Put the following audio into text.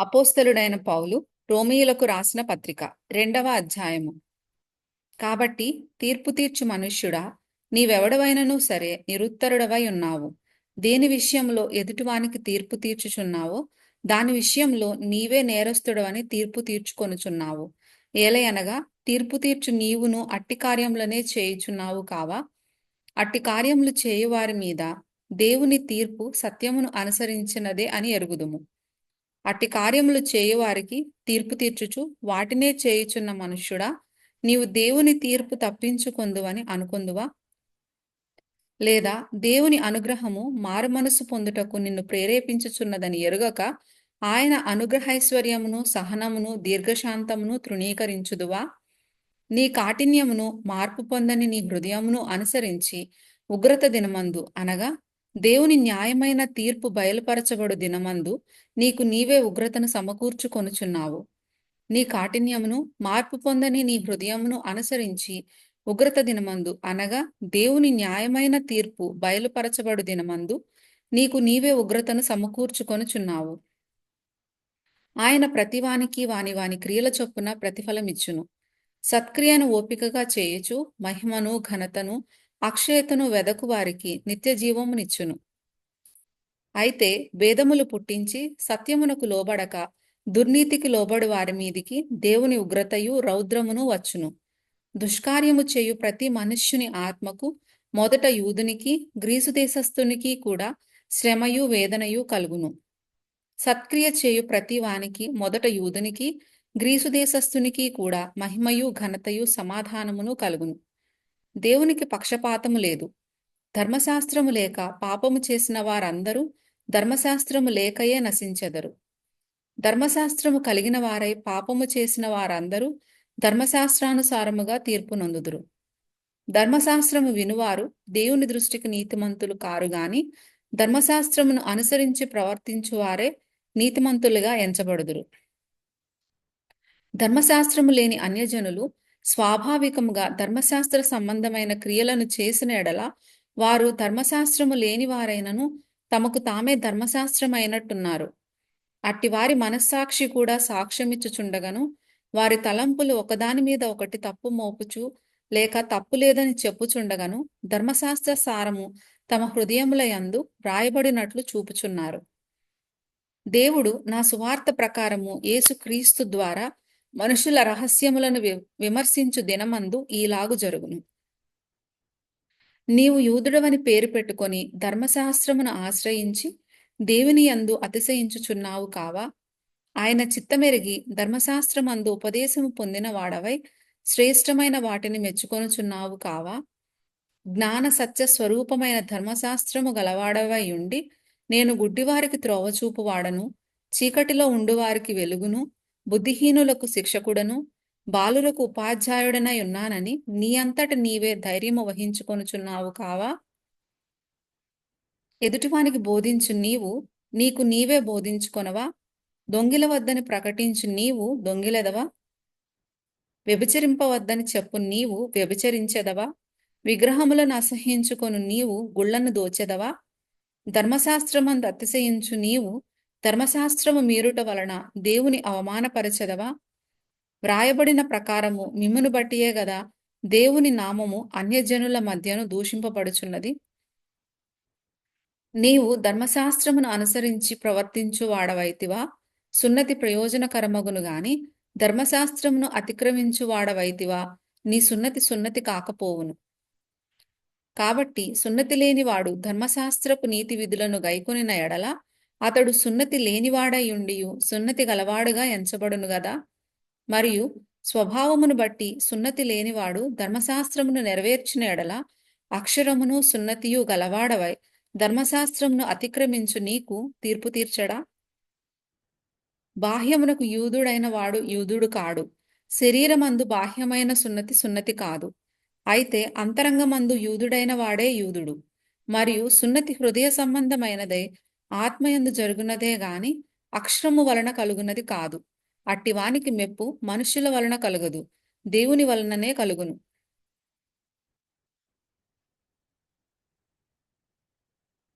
అపోస్తలుడైన పౌలు రోమీయులకు రాసిన పత్రిక రెండవ అధ్యాయము. కాబట్టి తీర్పు తీర్చు మనుష్యుడా నీవెవడవైనను సరే నిరుత్తరుడవై ఉన్నావు. దేని విషయంలో ఎదుటివానికి తీర్పు తీర్చుచున్నావో దాని విషయంలో నీవే నేరస్తుడవని తీర్పు తీర్చుకొనుచున్నావు. ఏలయనగా తీర్పు తీర్చు నీవును అట్టి కార్యములనే చేయుచున్నావు కావా? అట్టి కార్యములు చేయువారి మీద దేవుని తీర్పు సత్యమును అనుసరించినదే అని ఎరుగుదుము. అట్టి కార్యములు చేయువారికి తీర్పు తీర్చుచు వాటినే చేయుచున్న మనుష్యుడా నీవు దేవుని తీర్పు తప్పించుకొందువని అనుకుందువా? లేదా దేవుని అనుగ్రహము మారుమనసు పొందుటకు నిన్ను ప్రేరేపించుచున్నదని ఎరుగక ఆయన అనుగ్రహైశ్వర్యమును సహనమును దీర్ఘశాంతమును తృణీకరించుదువా? నీ కాఠిన్యమును మార్పు పొందని నీ హృదయమును అనుసరించి ఉగ్రత దినమందు అనగా దేవుని న్యాయమైన తీర్పు బయలుపరచబడు దినమందు నీకు నీవే ఉగ్రతను సమకూర్చుకొనుచున్నావు. నీ కాఠిన్యమును మార్పు పొందని నీ హృదయమును అనుసరించి ఉగ్రత దినమందు అనగా దేవుని న్యాయమైన తీర్పు బయలుపరచబడు దినమందు నీకు నీవే ఉగ్రతను సమకూర్చుకొనుచున్నావు. ఆయన ప్రతివానికి వాని వాని క్రియల చొప్పున ప్రతిఫలమిచ్చును. సత్క్రియను ఓపికగా చేయుచు మహిమను ఘనతను అక్షయతను వెదకు వారికి నిత్య జీవమునిచ్చును అయితే భేదములు పుట్టించి సత్యమునకు లోబడక దుర్నీతికి లోబడి వారి మీదికి దేవుని ఉగ్రతయు రౌద్రమును వచ్చును. దుష్కార్యము చేయు ప్రతి మనుష్యుని ఆత్మకు మొదట యూదునికి గ్రీసు దేశస్థునికి కూడా శ్రమయు వేదనయు కలుగును. సత్క్రియ చేయు ప్రతి వానికి మొదట యూదునికి గ్రీసు దేశస్థునికి కూడా మహిమయు ఘనతయు సమాధానమును కలుగును. దేవునికి పక్షపాతము లేదు. ధర్మశాస్త్రము లేక పాపము చేసిన వారందరూ ధర్మశాస్త్రము లేకయే నశించెదరు. ధర్మశాస్త్రము కలిగిన వారై పాపము చేసిన వారందరూ ధర్మశాస్త్రానుసారముగా తీర్పు నొందుదురు. ధర్మశాస్త్రము వినువారు దేవుని దృష్టికి నీతిమంతులు కారు గాని ధర్మశాస్త్రమును అనుసరించి ప్రవర్తించువారే నీతిమంతులుగా ఎంచబడుదురు. ధర్మశాస్త్రము లేని అన్యజనులు స్వాభావికముగా ధర్మశాస్త్ర సంబంధమైన క్రియలను చేసిన ఎడల వారు ధర్మశాస్త్రము లేని వారైనను తమకు తామే ధర్మశాస్త్రమైనట్టున్నారు. అట్టివారి మనస్సాక్షి కూడా సాక్ష్యమిచ్చుచుండగను వారి తలంపులు ఒకదాని మీద ఒకటి తప్పు మోపుచు లేక తప్పు లేదని చెప్పుచుండగను ధర్మశాస్త్ర సారము తమ హృదయముల యందు వ్రాయబడినట్లు చూపుచున్నారు. దేవుడు నా సువార్త ప్రకారము యేసుక్రీస్తు ద్వారా మనుషుల రహస్యములను విమర్శించు దినమందు ఈలాగు జరుగును. నీవు యూదుడవని పేరు పెట్టుకొని ధర్మశాస్త్రమును ఆశ్రయించి దేవుని యందు అతిశయించుచున్నావు కావా? ఆయన చిత్తమెరిగి ధర్మశాస్త్రమందు ఉపదేశము పొందిన వాడవై శ్రేష్టమైన వాటిని మెచ్చుకొనుచున్నావు కావా? జ్ఞాన సత్య స్వరూపమైన ధర్మశాస్త్రము గలవాడవై ఉండి నేను గుడ్డివారికి త్రోవచూపు వాడను చీకటిలో ఉండువారికి వెలుగును బుద్ధిహీనులకు శిక్షకుడను బాలులకు ఉపాధ్యాయుడనై ఉన్నానని నీ అంతట నీవే ధైర్యము వహించుకొనుచున్నావు కావా? ఎదుటివానికి బోధించు నీవు నీకు నీవే బోధించుకొనవా? దొంగిల వద్దని ప్రకటించు నీవు దొంగిలదవా? వ్యభిచరింపవద్దని చెప్పు నీవు వ్యభిచరించెదవా? విగ్రహములను అసహించుకొను నీవు గుళ్ళను దోచెదవా? ధర్మశాస్త్రమందు అతిశయించు నీవు ధర్మశాస్త్రము మీరుట వలన దేవుని అవమానపరచదవా? వ్రాయబడిన ప్రకారము మిమ్మును బట్టియే గదా దేవుని నామము అన్యజనుల మధ్యను దూషింపబడుచున్నది. నీవు ధర్మశాస్త్రమును అనుసరించి ప్రవర్తించు వాడవైతివా? సున్నతి ప్రయోజనకరమగును గాని ధర్మశాస్త్రమును అతిక్రమించు వాడవైతివా? నీ సున్నతి సున్నతి కాకపోవును. కాబట్టి సున్నతి లేనివాడు ధర్మశాస్త్రపు నీతి విధులను గైకొనిన ఎడల అతడు సున్నతి లేనివాడయుండియు సున్నతి గలవాడుగా ఎంచబడును గదా? మరియు స్వభావమును బట్టి సున్నతి లేనివాడు ధర్మశాస్త్రమును నెరవేర్చిన ఎడల అక్షరమును సున్నతియు గలవాడవై ధర్మశాస్త్రమును అతిక్రమించు నీకు తీర్పు తీర్చడా? బాహ్యమునకు యూదుడైన వాడు యూదుడు కాడు. శరీరమందు బాహ్యమైన సున్నతి సున్నతి కాదు. అయితే అంతరంగమందు యూదుడైన వాడే యూదుడు. మరియు సున్నతి హృదయ సంబంధమైనదై ఆత్మయందు జరుగునదే గాని అక్షరము వలన కలుగునది కాదు. అట్టివానికి మెప్పు మనుష్యుల వలన కలుగదు. దేవుని వలననే కలుగును.